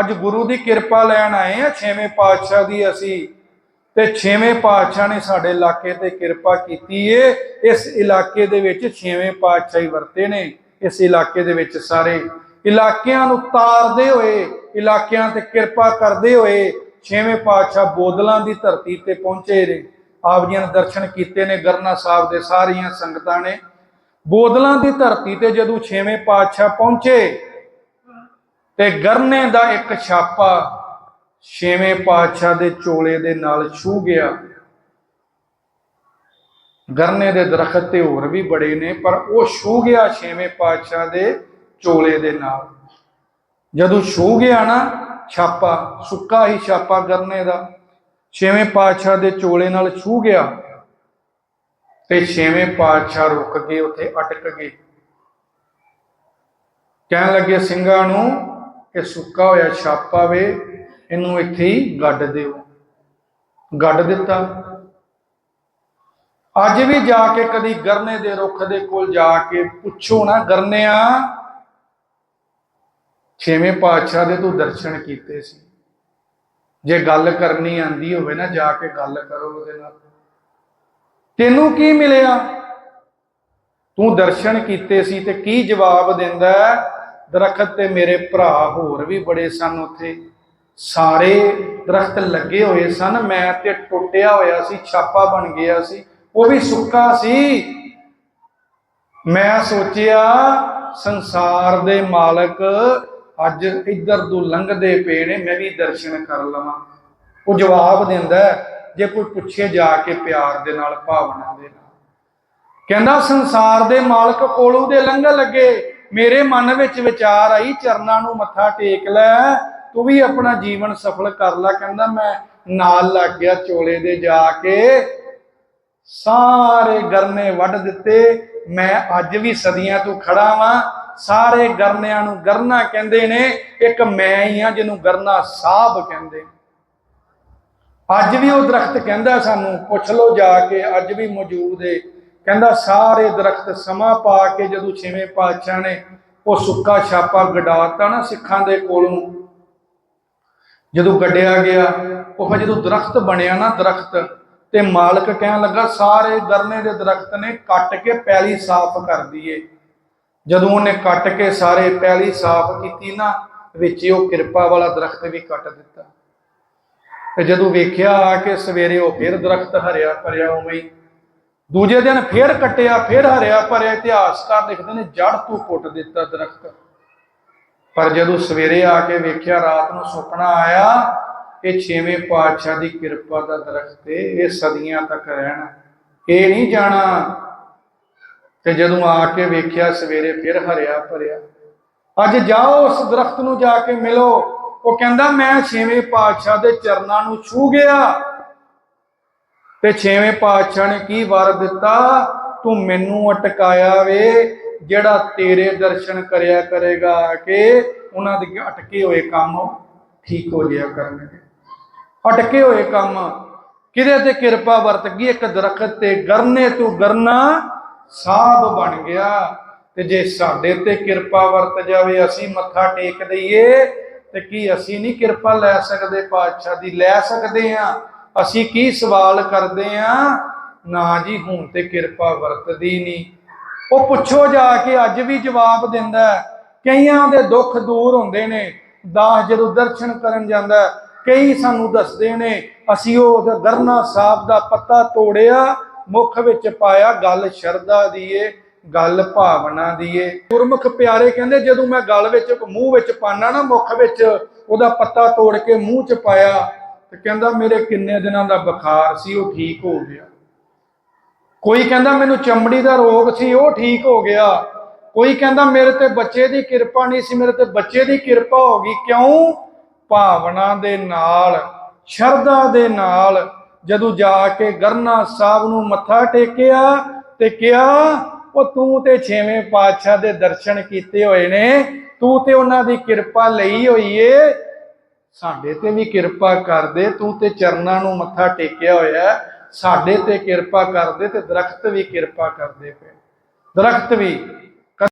ਅੱਜ ਗੁਰੂ ਦੀ ਕਿਰਪਾ ਲੈਣ ਆਏ ਆ। ਛੇਵੇਂ ਪਾਤਸ਼ਾਹ ਦੀ ਅਸੀਂ ਤੇ ਛੇਵੇਂ ਪਾਤਸ਼ਾਹ ਨੇ ਸਾਡੇ ਇਲਾਕੇ ਤੇ ਕਿਰਪਾ ਕੀਤੀ ਏ। ਇਸ ਇਲਾਕੇ ਦੇ ਵਿੱਚ ਛੇਵੇਂ ਪਾਤਸ਼ਾਹ ਹੀ ਵਰਤੇ ਨੇ। ਇਸ ਇਲਾਕੇ ਦੇ ਵਿੱਚ ਸਾਰੇ ਇਲਾਕਿਆਂ ਨੂੰ ਤਾਰਦੇ ਹੋਏ, ਇਲਾਕਿਆਂ ਤੇ ਕਿਰਪਾ ਕਰਦੇ ਹੋਏ ਛੇਵੇਂ ਪਾਤਸ਼ਾਹ ਬੋਦਲਾਂ ਦੀ ਧਰਤੀ ਤੇ ਪਹੁੰਚੇ ਨੇ। ਆਪ ਜੀ ਨੇ ਦਰਸ਼ਨ ਕੀਤੇ ਨੇ, ਗਰਨਾ ਸਾਹਿਬ ਦੇ ਸਾਰੀਆਂ ਸੰਗਤਾਂ ਨੇ। ਬੋਦਲਾਂ ਦੀ ਧਰਤੀ ਤੇ ਜਦੋਂ ਛੇਵੇਂ ਪਾਤਸ਼ਾਹ ਪਹੁੰਚੇ ਤੇ ਗਰਨੇ ਦਾ ਇੱਕ ਛਾਪਾ ਛੇਵੇਂ ਪਾਤਸ਼ਾਹ ਦੇ ਚੋਲੇ ਦੇ ਨਾਲ ਛੂ ਗਿਆ। ਗਰਨੇ ਦੇ ਦਰਖਤ ਤੇ ਹੋਰ ਵੀ ਬੜੇ ਨੇ, ਪਰ ਉਹ ਛੂ ਗਿਆ ਛੇਵੇਂ ਪਾਤਸ਼ਾਹ ਦੇ ਚੋਲੇ ਦੇ ਨਾਲ। ਜਦੋਂ ਛੂ ਗਿਆ ਨਾ, ਛਾਪਾ, ਸੁੱਕਾ ਹੀ ਛਾਪਾ ਗਰਨੇ ਦਾ। ਛੇਵੇਂ ਪਾਤਸ਼ਾਹ ਦੇ ਚੋਲੇ ਨਾਲ ਛੂ ਗਿਆ ਤੇ ਛੇਵੇਂ ਪਾਤਸ਼ਾਹ ਰੁਕ ਕੇ ਉੱਥੇ ਅਟਕ ਗਏ। ਕਹਿਣ ਲੱਗੇ, ਸਿੰਘਾਂ ਨੂੰ ਇਹ ਸੁੱਕਾ ਹੋਇਆ ਛਾਪਾ ਆਵੇ ਇਹਨੂੰ ਇੱਥੇ ਹੀ ਗੱਡ ਦਿਓ। ਗੱਡ ਦਿੱਤਾ। ਅੱਜ ਵੀ ਜਾ ਕੇ ਕਦੀ ਗਰਨੇ ਦੇ ਰੁੱਖ ਦੇ ਕੋਲ ਜਾ ਕੇ ਪੁੱਛੋ ਨਾ, ਗਰਨਿਆ ਛੇਵੇਂ ਪਾਤਸ਼ਾਹ ਦੇ ਤੂੰ ਦਰਸ਼ਨ ਕੀਤੇ ਸੀ। ਜੇ ਗੱਲ ਕਰਨੀ ਆਂਦੀ ਹੋਵੇ ਨਾ, ਜਾ ਕੇ ਗੱਲ ਕਰੋ ਉਹਦੇ ਨਾਲ। ਤੈਨੂੰ ਕੀ ਮਿਲਿਆ? ਤੂੰ ਦਰਸ਼ਨ ਕੀਤੇ ਸੀ ਤੇ ਕੀ ਜਵਾਬ ਦਿੰਦਾ ਦਰਖਤ ਤੇ ਮੇਰੇ ਭਰਾ ਹੋਰ ਵੀ ਬੜੇ ਸਨ ਉੱਥੇ। ਸਾਰੇ ਦਰਖਤ ਲੱਗੇ ਹੋਏ ਸਨ। ਮੈਂ ਤੇ ਟੁੱਟਿਆ ਹੋਇਆ ਸੀ, ਛਾਪਾ ਬਣ ਗਿਆ ਸੀ। ਉਹ ਵੀ ਸੁੱਕਾ ਸੀ। ਮੈਂ ਸੋਚਿਆ, ਸੰਸਾਰ ਦੇ ਮਾਲਕ ਅੱਜ ਇੱਧਰ ਤੋਂ ਲੰਘਦੇ ਪਏ ਨੇ, ਮੈਂ ਵੀ ਦਰਸ਼ਨ ਕਰ ਲਵਾਂ। ਉਹ ਜਵਾਬ ਦਿੰਦਾ ਜੇ ਕੋਈ ਪੁੱਛੇ ਜਾ ਕੇ ਪਿਆਰ ਦੇ ਨਾਲ ਭਾਵਨਾ ਦੇ ਨਾਲ। ਕਹਿੰਦਾ, ਸੰਸਾਰ ਦੇ ਮਾਲਕ ਕੋਲੋਂ ਦੇ ਲੰਘ ਲੱਗੇ। ਮੇਰੇ ਮਨ ਵਿੱਚ ਵਿਚਾਰ ਆਈ, ਚਰਨਾਂ ਨੂੰ ਮੱਥਾ ਟੇਕ ਲੈ, ਤੂੰ ਵੀ ਆਪਣਾ ਜੀਵਨ ਸਫਲ ਕਰ ਲੈ, ਕਹਿੰਦਾ ਮੈਂ ਨਾਲ ਲੱਗ ਗਿਆ ਚੋਲੇ ਦੇ ਜਾ ਕੇ। ਸਾਰੇ ਗਰਨੇ ਵੱਢ ਦਿੱਤੇ, ਮੈਂ ਅੱਜ ਵੀ ਸਦੀਆਂ ਤੋਂ ਖੜਾ ਵਾਂ। ਸਾਰੇ ਗਰਨਿਆਂ ਨੂੰ ਗਰਨਾ ਕਹਿੰਦੇ ਨੇ, ਇੱਕ ਮੈਂ ਹੀ ਆ ਜਿਹਨੂੰ ਗਰਨਾ ਸਾਹਿਬ ਕਹਿੰਦੇ ਅੱਜ ਵੀ ਉਹ ਦਰਖਤ ਕਹਿੰਦਾ ਸਾਨੂੰ, ਪੁੱਛ ਲਓ ਜਾ ਕੇ, ਅੱਜ ਵੀ ਮੌਜੂਦ ਏ। ਕਹਿੰਦਾ, ਸਾਰੇ ਦਰਖਤ ਸਮਾਂ ਪਾ ਕੇ ਜਦੋਂ ਛੇਵੇਂ ਪਾਤਸ਼ਾਹ ਨੇ ਉਹ ਸੁੱਕਾ ਛਾਪਾ ਗਡਾਤਾ ਨਾ ਸਿੱਖਾਂ ਦੇ ਕੋਲੋਂ, ਜਦੋਂ ਗੱਡਿਆ ਗਿਆ, ਉਹ ਜਦੋਂ ਦਰਖਤ ਬਣਿਆ ਨਾ ਦਰਖਤ ਤੇ ਮਾਲਕ ਕਹਿਣ ਲੱਗਾ, ਸਾਰੇ ਗਰਨੇ ਦੇ ਦਰਖਤ ਨੇ ਕੱਟ ਕੇ ਪੈਲੀ ਸਾਫ਼ ਕਰ ਦਈਏ ਜਦੋਂ ਉਹਨੇ ਕੱਟ ਕੇ ਸਾਰੇ ਪੈਲੀ ਸਾਫ਼ ਕੀਤੀ ਨਾ, ਵਿੱਚ ਉਹ ਕਿਰਪਾ ਵਾਲਾ ਦਰਖਤ ਵੀ ਕੱਟ ਦਿੱਤਾ। ਤੇ ਜਦੋਂ ਵੇਖਿਆ ਆ ਕੇ ਸਵੇਰੇ ਉਹ ਫਿਰ ਦਰਖਤ ਹਰਿਆ ਭਰਿਆ ਉਵੇਂ ਦੂਜੇ ਦਿਨ ਫਿਰ ਕੱਟਿਆ, ਫਿਰ ਹਰਿਆ ਭਰਿਆ ਇਤਿਹਾਸਕਾਰ ਲਿਖਦੇ ਨੇ ਜੜ ਤੋਂ ਪੁੱਟ ਦਿੱਤਾ ਦਰਖਤ। ਪਰ ਜਦੋਂ ਸਵੇਰੇ ਆ ਕੇ ਵੇਖਿਆ, ਰਾਤ ਨੂੰ ਸੁਪਨਾ ਆਇਆ, ਇਹ ਛੇਵੇਂ ਪਾਤਸ਼ਾਹ ਦੀ ਕਿਰਪਾ ਦਾ ਦਰਖਤ ਏ ਇਹ ਸਦੀਆਂ ਤੱਕ ਰਹਿਣਾ। ਇਹ ਨਹੀਂ ਜਾਣਾ। ਤੇ ਜਦੋਂ ਆ ਕੇ ਵੇਖਿਆ, ਸਵੇਰੇ ਫਿਰ ਹਰਿਆ ਭਰਿਆ। ਅੱਜ ਜਾਓ, ਉਸ ਦਰਖਤ ਨੂੰ ਜਾ ਕੇ ਮਿਲੋ। ਉਹ ਕਹਿੰਦਾ, ਮੈਂ ਛੇਵੇਂ ਪਾਤਸ਼ਾਹ ਦੇ ਚਰਨਾਂ ਨੂੰ ਛੂ ਗਿਆ। ਤੇ ਛੇਵੇਂ ਪਾਤਸ਼ਾਹ ਨੇ ਕੀ ਵਰ ਦਿੱਤਾ? ਤੂੰ ਮੈਨੂੰ ਅਟਕਾਇਆ ਵੇ, ਜਿਹੜਾ ਤੇਰੇ ਦਰਸ਼ਨ ਕਰਿਆ ਕਰੇਗਾ ਆ ਕੇ ਉਹਨਾਂ ਦੇ ਅਟਕੇ ਹੋਏ ਕੰਮ ਠੀਕ ਹੋ ਜਿਆ ਕਰਨਗੇ। ਅਟਕੇ ਹੋਏ ਕੰਮ ਕਿਹਦੇ ਤੇ ਕਿਰਪਾ ਵਰਤ ਗਈ ਇੱਕ ਦਰਖਤ ਤੇ ਗਰਨੇ ਤੂੰ ਗਰਨਾ ਸਾਬ ਬਣ ਗਿਆ। ਤੇ ਜੇ ਸਾਡੇ ਤੇ ਕਿਰਪਾ ਵਰਤ ਜਾਵੇ, ਅਸੀਂ ਮੱਥਾ ਟੇਕ ਦਈਏ, ਤੇ ਕੀ ਅਸੀਂ ਨਹੀਂ ਕਿਰਪਾ ਲੈ ਸਕਦੇ? ਪਾਤਸ਼ਾਹ ਦੀ ਲੈ ਸਕਦੇ ਆ ਅਸੀਂ ਕੀ ਸਵਾਲ ਕਰਦੇ ਆ? ਨਾ ਜੀ, ਹੁਣ ਤੇ ਕਿਰਪਾ ਵਰਤਦੀ ਨਹੀਂ ਉਹ ਪੁੱਛੋ ਜਾ ਕੇ, ਅੱਜ ਵੀ ਜਵਾਬ ਦਿੰਦਾ ਕਈਆਂ ਦੇ ਦੁੱਖ ਦੂਰ ਹੁੰਦੇ ਨੇ, ਦਾਸ ਜਦੋਂ ਦਰਸ਼ਨ ਕਰਨ ਜਾਂਦਾ ਕਈ ਸਾਨੂੰ ਦੱਸਦੇ ਨੇ, ਅਸੀਂ ਉਹ ਗਰਨਾ ਸਾਹਿਬ ਦਾ ਪੱਤਾ ਤੋੜਿਆ, ਮੁਖ ਵਿੱਚ ਪਾਇਆ ਗੱਲ ਸ਼ਰਧਾ ਦੀ ਏ ਗੱਲ ਭਾਵਨਾ ਦੀ ਏ ਗੁਰਮੁਖ ਪਿਆਰੇ ਕਹਿੰਦੇ, ਜਦੋਂ ਮੈਂ ਗੱਲ ਵਿੱਚ, ਮੂੰਹ ਵਿੱਚ ਪਾਣਾ ਨਾ ਮੁਖ ਵਿੱਚ, ਉਹਦਾ ਪੱਤਾ ਤੋੜ ਕੇ ਮੂੰਹ 'ਚ ਪਾਇਆ ਤੇ ਕਹਿੰਦਾ ਮੇਰੇ ਕਿੰਨੇ ਦਿਨਾਂ ਦਾ ਬੁਖਾਰ ਸੀ, ਉਹ ਠੀਕ ਹੋ ਗਿਆ। ਕੋਈ ਕਹਿੰਦਾ ਮੈਨੂੰ ਚਮੜੀ ਦਾ ਰੋਗ ਸੀ, ਉਹ ਠੀਕ ਹੋ ਗਿਆ। ਕੋਈ ਕਹਿੰਦਾ ਮੇਰੇ ਤੇ ਬੱਚੇ ਦੀ ਕਿਰਪਾ ਨਹੀਂ ਸੀ, ਮੇਰੇ ਤੇ ਬੱਚੇ ਦੀ ਕਿਰਪਾ ਹੋ ਗਈ। ਕਿਉਂ? ਭਾਵਨਾ ਦੇ ਨਾਲ, ਸ਼ਰਧਾ ਦੇ ਨਾਲ ਜਦੋਂ ਜਾ ਕੇ ਗਰਨਾ ਸਾਹਿਬ ਨੂੰ ਮੱਥਾ ਟੇਕਿਆ ਤੇ ਕਿਹਾ, ਉਹ ਤੂੰ ਤੇ ਛੇਵੇਂ ਪਾਤਸ਼ਾਹ ਦੇ ਦਰਸ਼ਨ ਕੀਤੇ ਹੋਏ ਨੇ, ਤੂੰ ਤੇ ਉਹਨਾਂ ਦੀ ਕਿਰਪਾ ਲਈ ਹੋਈ ਏ ਸਾਡੇ ਤੇ ਵੀ ਕਿਰਪਾ ਕਰ ਦੇ ਤੂੰ ਤੇ ਚਰਨਾਂ ਨੂੰ ਮੱਥਾ ਟੇਕਿਆ ਹੋਇਆ ਸਾਡੇ ਤੇ ਕਿਰਪਾ ਕਰ ਦੇ ਤੇ ਦਰਖਤ ਵੀ ਕਿਰਪਾ ਕਰਦੇ ਪਏ। ਦਰਖਤ ਵੀ